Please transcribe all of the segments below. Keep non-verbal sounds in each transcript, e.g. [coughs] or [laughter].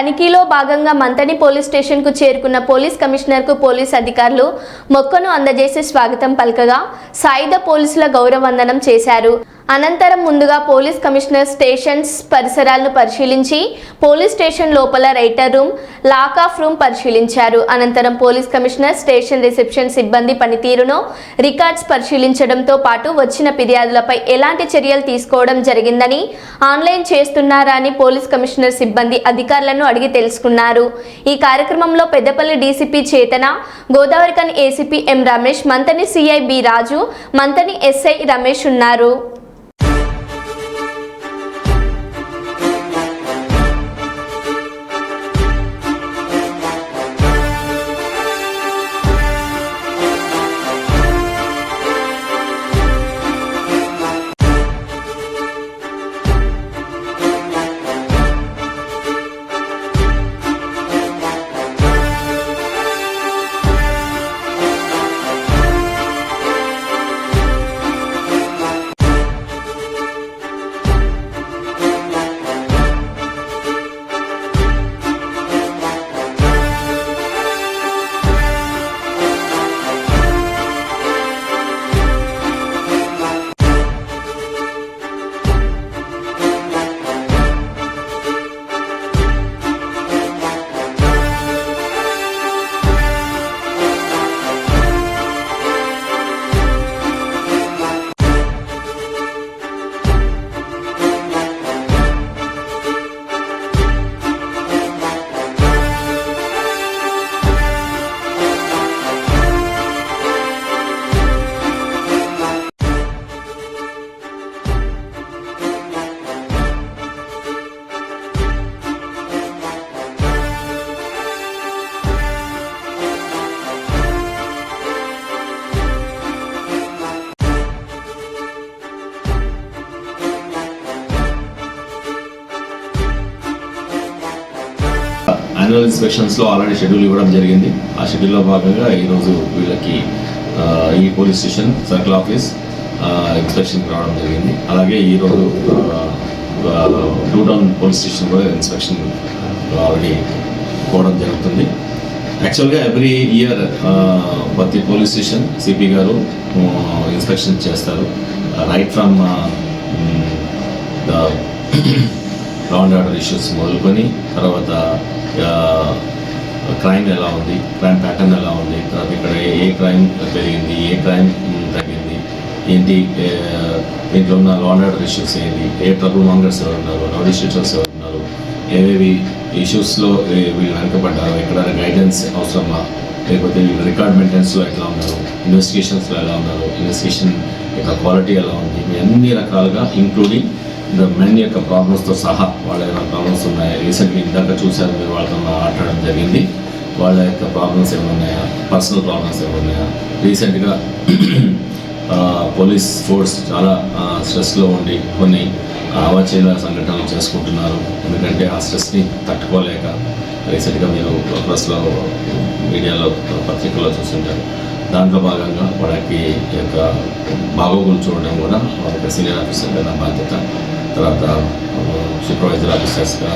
తనిఖీలో భాగంగా మంతని పోలీస్ స్టేషన్కు చేరుకున్న పోలీస్ కమిషనర్కు పోలీస్ అధికారులు మొక్కను అందజేసి స్వాగతం పలకగా సాయుధ పోలీసుల గౌరవందనం చేశారు. అనంతరం ముందుగా పోలీస్ కమిషనర్ స్టేషన్స్ పరిసరాలను పరిశీలించి పోలీస్ స్టేషన్ లోపల writer room lock off room పరిశీలించారు. అనంతరం పోలీస్ కమిషనర్ స్టేషన్ రిసెప్షన్ సిబ్బంది పనితీరును రికార్డ్స్ పరిశీలించడంతో పాటు వచ్చిన ఫిర్యాదులపై ఎలాంటి చర్యలు తీసుకోవడం జరిగిందని ఆన్లైన్ చేస్తున్నారా అని పోలీస్ కమిషనర్ సిబ్బంది అధికారులను అడిగి తెలుసుకున్నారు. ఈ కార్యక్రమంలో Peddapalli DCP Chetana Godavarikhani ACP M Ramesh Manthani CI B Raju Manthani SI Ramesh ఉన్నారు. యాన్యువల్ ఇన్స్పెక్షన్స్లో ఆల్రెడీ షెడ్యూల్ ఇవ్వడం జరిగింది. ఆ షెడ్యూల్లో భాగంగా ఈరోజు వీళ్ళకి ఈ పోలీస్ స్టేషన్ సర్కిల్ ఆఫీస్ ఇన్స్పెక్షన్కి రావడం జరిగింది. అలాగే ఈరోజు టూ టౌన్ పోలీస్ స్టేషన్ కూడా ఇన్స్పెక్షన్ ఆల్రెడీ పోవడం జరుగుతుంది. యాక్చువల్గా ఎవ్రీ ఇయర్ ప్రతి పోలీస్ స్టేషన్ సిపి గారు ఇన్స్పెక్షన్ చేస్తారు. Right from the law and order issues మొదలుకొని తర్వాత క్రైమ్ ఎలా ఉంది క్రైమ్ ప్యాటర్న్ ఎలా ఉంది తర్వాత ఇక్కడ ఏ- క్రైమ్ పెరిగింది ఏ క్రైమ్ తగ్గింది ఏంటి దీంట్లో ఉన్న లా అండ్ ఆర్డర్ ఇష్యూస్ ఏంటి ఏ ట్రబుల్ మాంగర్స్ ఎవరు ఉన్నారు రౌడీ షీటర్స్ ఎవరు ఉన్నారు ఏవేవి ఇష్యూస్లో వీళ్ళు వెనకబడ్డారు ఎక్కడ గైడెన్స్ అవసరమా లేకపోతే వీళ్ళు రికార్డ్ మెయింటెనెన్స్లో ఎట్లా ఉన్నారు ఇన్వెస్టిగేషన్స్లో ఎలా ఉన్నారు ఇన్వెస్టిగేషన్ యొక్క క్వాలిటీ ఎలా ఉంది అన్ని రకాలుగా ఇంక్లూడింగ్ మెన్ యొక్క ప్రాబ్లమ్స్తో సహా వాళ్ళ ఏమైనా ప్రాబ్లమ్స్ ఉన్నాయా? రీసెంట్గా ఇందాక చూశారు మీరు వాళ్ళతో మాట్లాడడం జరిగింది. వాళ్ళ యొక్క ప్రాబ్లమ్స్ ఏమున్నాయా? పర్సనల్ ప్రాబ్లమ్స్ ఏమున్నాయా? రీసెంట్గా పోలీస్ ఫోర్స్ చాలా స్ట్రెస్లో ఉండి కొన్ని అవాచీల సంఘటనలు చేసుకుంటున్నారు. ఎందుకంటే ఆ స్ట్రెస్ని తట్టుకోలేక రీసెంట్గా మీరు ప్రెస్లో మీడియాలో పత్రికల్లో చూస్తుంటారు. దాంట్లో భాగంగా వాళ్ళకి యొక్క బాగోగులు చూడడం కూడా ఒక సీనియర్ ఆఫీసర్గా నా బాధ్యత. తర్వాత సూపర్వైజర్ ఆఫీసర్స్గా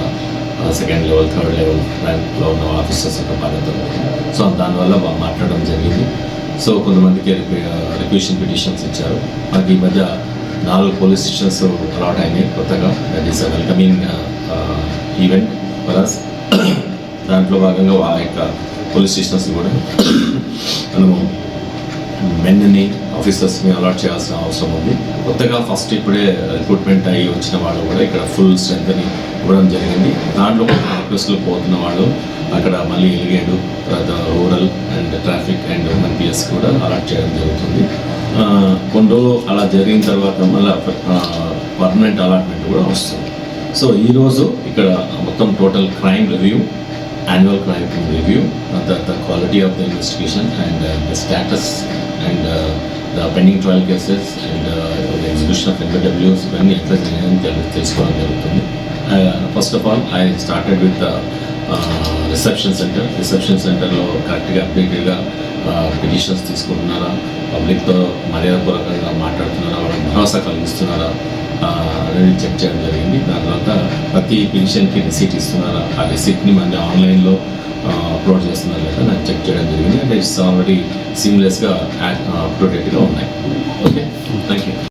సెకండ్ లెవెల్ థర్డ్ లెవెల్ ర్యాంక్లో ఉన్న ఆఫీసర్స్ యొక్క బాధ్యత. సో దానివల్ల మాట్లాడడం జరిగింది. సో కొంతమందికి రిక్వేషన్ పిటిషన్స్ ఇచ్చారు. మనకి ఈ మధ్య నాలుగు పోలీస్ స్టేషన్స్ అలాట్ అయినాయి కొత్తగా. That is welcoming event plus దాంట్లో భాగంగా ఆ యొక్క పోలీస్ స్టేషన్స్ కూడా [coughs] మనము మెన్ని ఆఫీసర్స్ని అలాట్ చేయాల్సిన అవసరం ఉంది. కొత్తగా ఫస్ట్ ఇప్పుడే రిక్రూట్మెంట్ అయ్యి వచ్చిన వాళ్ళు కూడా ఇక్కడ ఫుల్ స్ట్రెంత్ని ఇవ్వడం జరిగింది. దాంట్లో కొంత పోతున్న వాళ్ళు అక్కడ మళ్ళీ ఎలిగేడు తర్వాత rural and traffic and MPs కూడా అలాట్ చేయడం జరుగుతుంది. కొన్ని రోజులు అలా జరిగిన తర్వాత మళ్ళీ పర్మనెంట్ అలాట్మెంట్ కూడా వస్తుంది. సో ఈరోజు ఇక్కడ మొత్తం total crime review annual crime review, uh, the, the quality of the investigation and uh, the status and uh, the pending trial cases and uh, the execution of NBWs ఇవన్నీ ఎట్లా జరిగాయని తెలు- తెలుసుకోవడం జరుగుతుంది first of all I started with reception centre reception సెంటర్లో కరెక్ట్గా అప్డేటెడ్గా petitions తీసుకుంటున్నారా? పబ్లిక్తో మర్యాదపూర్వకంగా మాట్లాడుతున్నారా? వాళ్ళకి భరోసా కలిగిస్తున్నారా? అనేది చెక్ చేయడం జరిగింది. దాని తర్వాత ప్రతి పెన్షన్కి రిసీట్ ఇస్తున్నారా? ఆ రిసీట్ని మళ్ళీ ఆన్లైన్లో అప్లోడ్ చేస్తున్నారు కదా నాకు చెక్ చేయడం జరిగింది. అంటే ఇట్స్ ఆల్రెడీ సీమ్లెస్గా అప్ ఉన్నాయి. Okay thank you